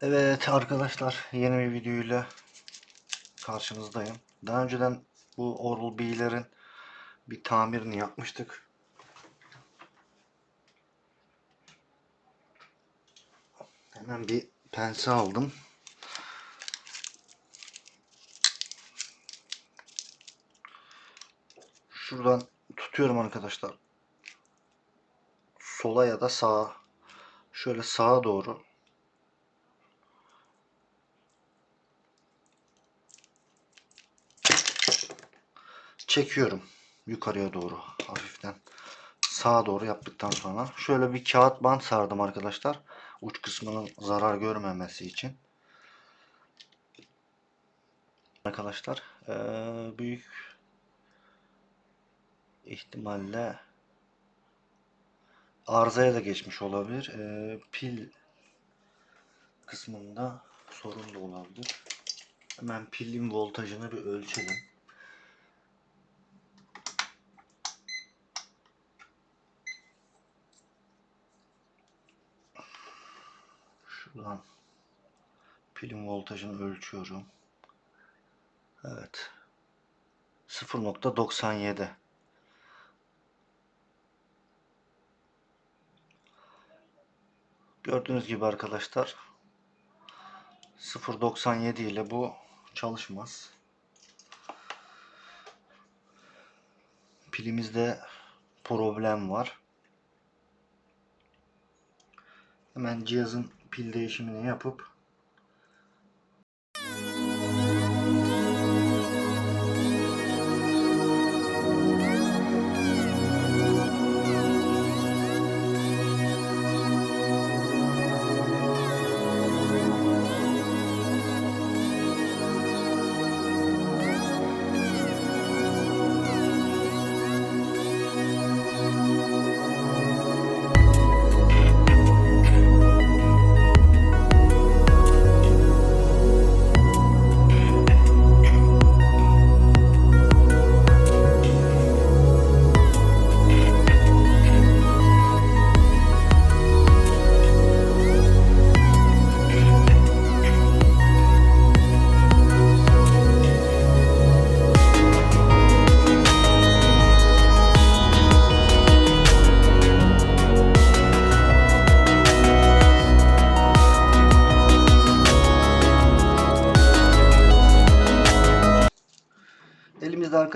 Evet arkadaşlar yeni bir videoyla karşınızdayım. Daha önceden bu Oral B'lerin bir tamirini yapmıştık. Hemen bir pense aldım. Şuradan tutuyorum arkadaşlar. Sola ya da sağa. Şöyle sağa doğru çekiyorum yukarıya doğru hafiften. Sağa doğru yaptıktan sonra. Şöyle bir kağıt bant sardım arkadaşlar. Uç kısmının zarar görmemesi için. Arkadaşlar eee, büyük ihtimalle arızaya da geçmiş olabilir. Eee, pil kısmında sorun da olabilir. Hemen pilin voltajını bir ölçelim Şuradan pilin voltajını ölçüyorum. Evet. 0.97 Gördüğünüz gibi arkadaşlar 0.97 ile bu çalışmaz. Pilimizde problem var. Hemen cihazın pil değişimini yapıp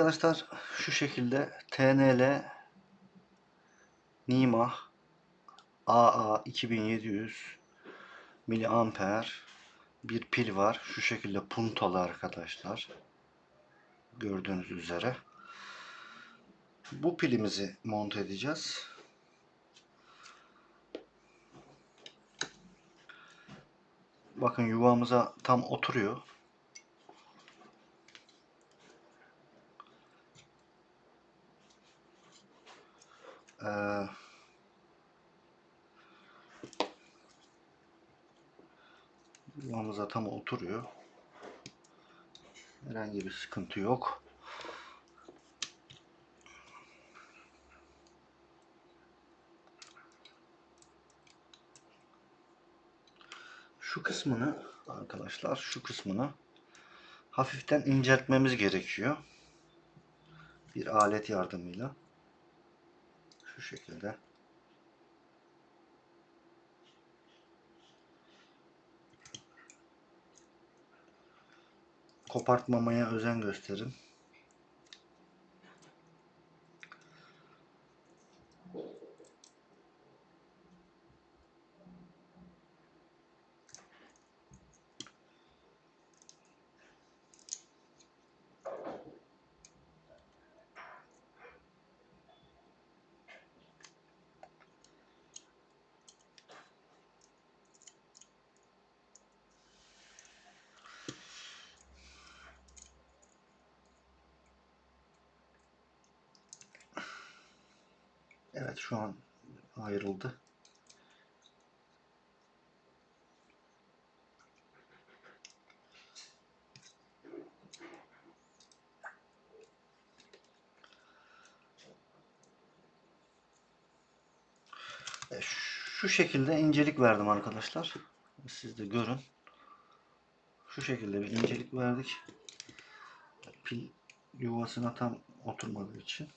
arkadaşlar şu şekilde TNL Nima AA 2700 miliamper bir pil var. Şu şekilde puntalı arkadaşlar. Gördüğünüz üzere. Bu pilimizi monte edeceğiz. Bakın yuvamıza tam oturuyor. Ee, yuvamıza tam oturuyor. Herhangi bir sıkıntı yok. Şu kısmını arkadaşlar şu kısmını hafiften inceltmemiz gerekiyor. Bir alet yardımıyla. Şu şekilde. Kopartmamaya özen gösterin. Evet şu an ayrıldı. E, Şu şekilde incelik verdim arkadaşlar. Siz de görün. Şu şekilde bir incelik verdik. Pil yuvasına tam oturmadığı için.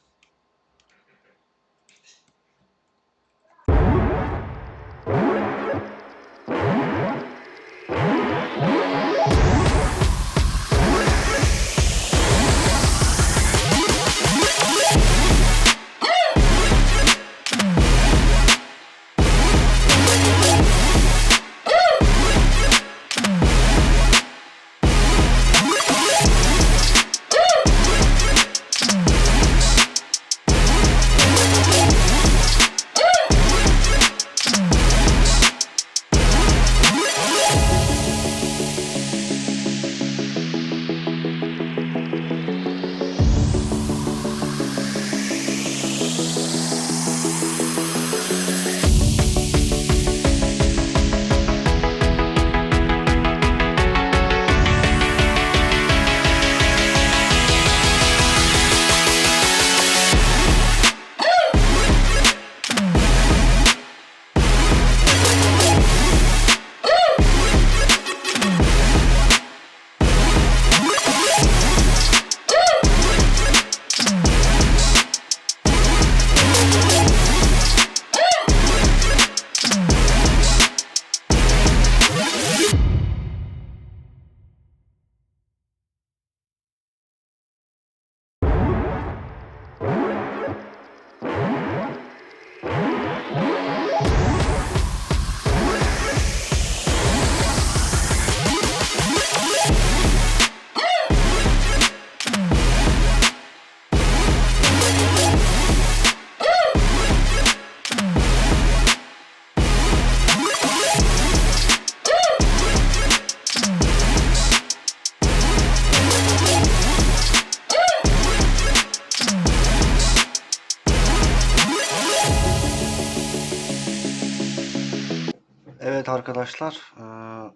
Evet arkadaşlar, eee,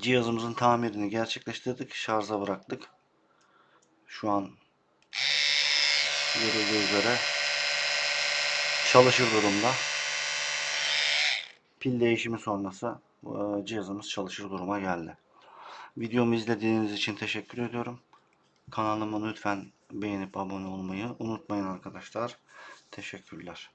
cihazımızın tamirini gerçekleştirdik, şarja bıraktık. Şu an görüldüğü üzere çalışır durumda. Pil değişimi sonrası eee, cihazımız çalışır duruma geldi. Videomu izlediğiniz için teşekkür ediyorum. Kanalıma lütfen beğenip abone olmayı unutmayın arkadaşlar. Teşekkürler.